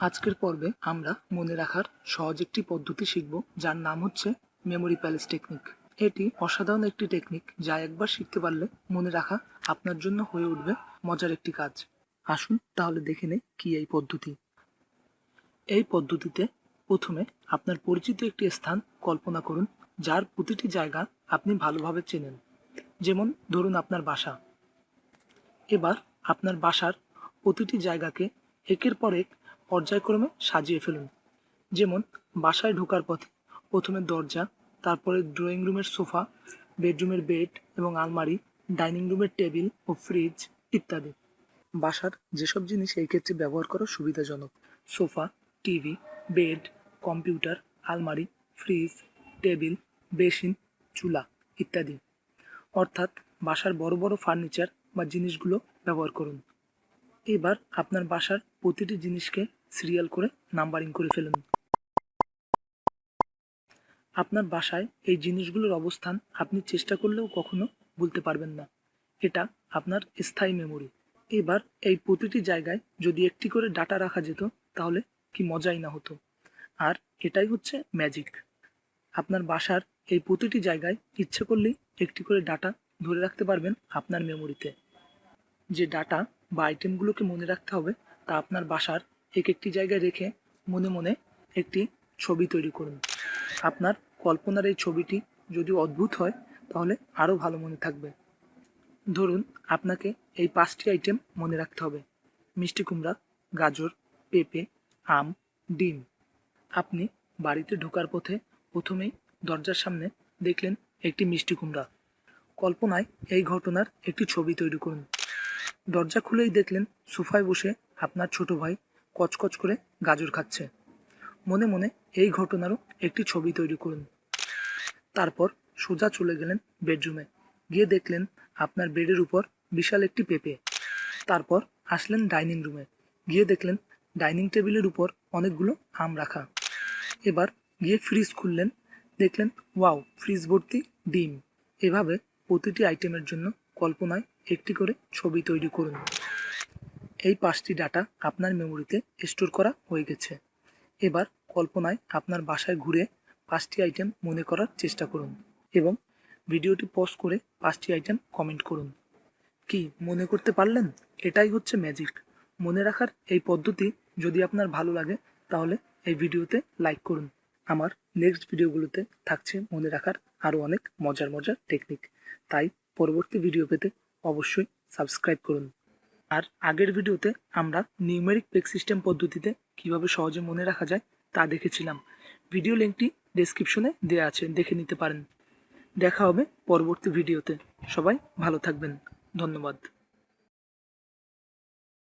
আজকের পর্বে আমরা মনে রাখার সহজ একটি পদ্ধতি শিখব, যার নাম হচ্ছে মেমোরি প্যালেস টেকনিক এটি অসাধারণ একটি টেকনিক যা একবার শিখতে পারলে মনে রাখা আপনার জন্য হয়ে উঠবে মজার একটি কাজ। আসুন তাহলে দেখে নেই কি এই পদ্ধতি। এই পদ্ধতিতে প্রথমে আপনার পরিচিত একটি স্থান কল্পনা করুন, যার প্রতিটি জায়গা আপনি ভালোভাবে চেনেন। যেমন ধরুন আপনার বাসা। এবার আপনার বাসার প্রতিটি জায়গাকে একের পর এক পর্যায়ক্রমে সাজিয়ে ফেলুন। যেমন, বাসায় ঢোকার পথে প্রথমে দরজা, তারপরে ড্রয়িং রুমের সোফা, বেডরুমের বেড এবং আলমারি, ডাইনিং রুমের টেবিল ও ফ্রিজ ইত্যাদি। বাসার যেসব জিনিস এই ক্ষেত্রে ব্যবহার করা সুবিধাজনক, সোফা, টিভি, বেড, কম্পিউটার, আলমারি, ফ্রিজ, টেবিল, বেসিন, চুলা ইত্যাদি। অর্থাৎ বাসার বড় বড় ফার্নিচার বা জিনিসগুলো ব্যবহার করুন। এবার আপনার বাসার প্রতিটি জিনিসকে সিরিয়াল করে নাম্বারিং করে ফেলুন। আপনার বাসায় এই জিনিসগুলোর অবস্থান আপনি চেষ্টা করলেও কখনো বলতে পারবেন না। এটা আপনার স্থায়ী মেমোরি এবার এই প্রতিটি জায়গায় যদি একটি করে ডাটা রাখা যেত, তাহলে কি মজাই না হতো। আর এটাই হচ্ছে ম্যাজিক আপনার বাসার এই প্রতিটি জায়গায় ইচ্ছে করলেই একটি করে ডাটা ধরে রাখতে পারবেন আপনার মেমোরিতে যে ডাটা বা আইটেমগুলোকে মনে রাখতে হবে, তা আপনার বাসার এক একটি জায়গায় রেখে মনে মনে একটি ছবি তৈরি করুন। আপনার কল্পনার এই ছবিটি যদি অদ্ভুত হয়, তাহলে আরও ভালো মনে থাকবে। ধরুন, আপনাকে এই পাঁচটি আইটেম মনে রাখতে হবে। মিষ্টি কুমড়া, গাজর, পেঁপে, আম, ডিম। আপনি বাড়িতে ঢোকার পথে প্রথমেই দরজার সামনে দেখলেন একটি মিষ্টি কুমড়া। কল্পনায় এই ঘটনার একটি ছবি তৈরি করুন। দরজা খুলেই দেখলেন, সোফায় বসে আপনার ছোট ভাই কচকচ করে গাজর খাচ্ছে। মনে মনে এই ঘটনারও একটি ছবি তৈরি করুন। তারপর সোজা চলে গেলেন বেডরুমে। গিয়ে দেখলেন আপনার বেডের উপর বিশাল একটি পেঁপে। তারপর আসলেন ডাইনিং রুমে। গিয়ে দেখলেন ডাইনিং টেবিলের উপর অনেকগুলো আম রাখা। এবার গিয়ে ফ্রিজ খুললেন। দেখলেন, ওয়াও, ফ্রিজ ভর্তি ডিম। এভাবে প্রতিটি আইটেমের জন্য কল্পনায় একটি করে ছবি তৈরি করুন। এই পাঁচটি ডাটা আপনার মেমোরিতে স্টোর করা হয়ে গেছে। এবার কল্পনায় আপনার বাসায় ঘুরে পাঁচটি আইটেম মনে করার চেষ্টা করুন এবং ভিডিওটি পজ করে পাঁচটি আইটেম কমেন্ট করুন। কি মনে করতে পারলেন? এটাই হচ্ছে ম্যাজিক মনে রাখার এই পদ্ধতি যদি আপনার ভালো লাগে, তাহলে এই ভিডিওতে লাইক করুন। আমার নেক্সট ভিডিওগুলোতে থাকছে মনে রাখার আরও অনেক মজার মজার টেকনিক তাই পরবর্তী ভিডিও পেতে অবশ্যই সাবস্ক্রাইব করুন। আর আগের ভিডিওতে আমরা নিউমেরিক পেক সিস্টেম পদ্ধতিতে কীভাবে সহজে মনে রাখা যায় তা দেখেছিলাম। ভিডিও লিঙ্কটি ডেসক্রিপশনে দেওয়া আছে, দেখে নিতে পারেন। দেখা হবে পরবর্তী ভিডিওতে সবাই ভালো থাকবেন। ধন্যবাদ।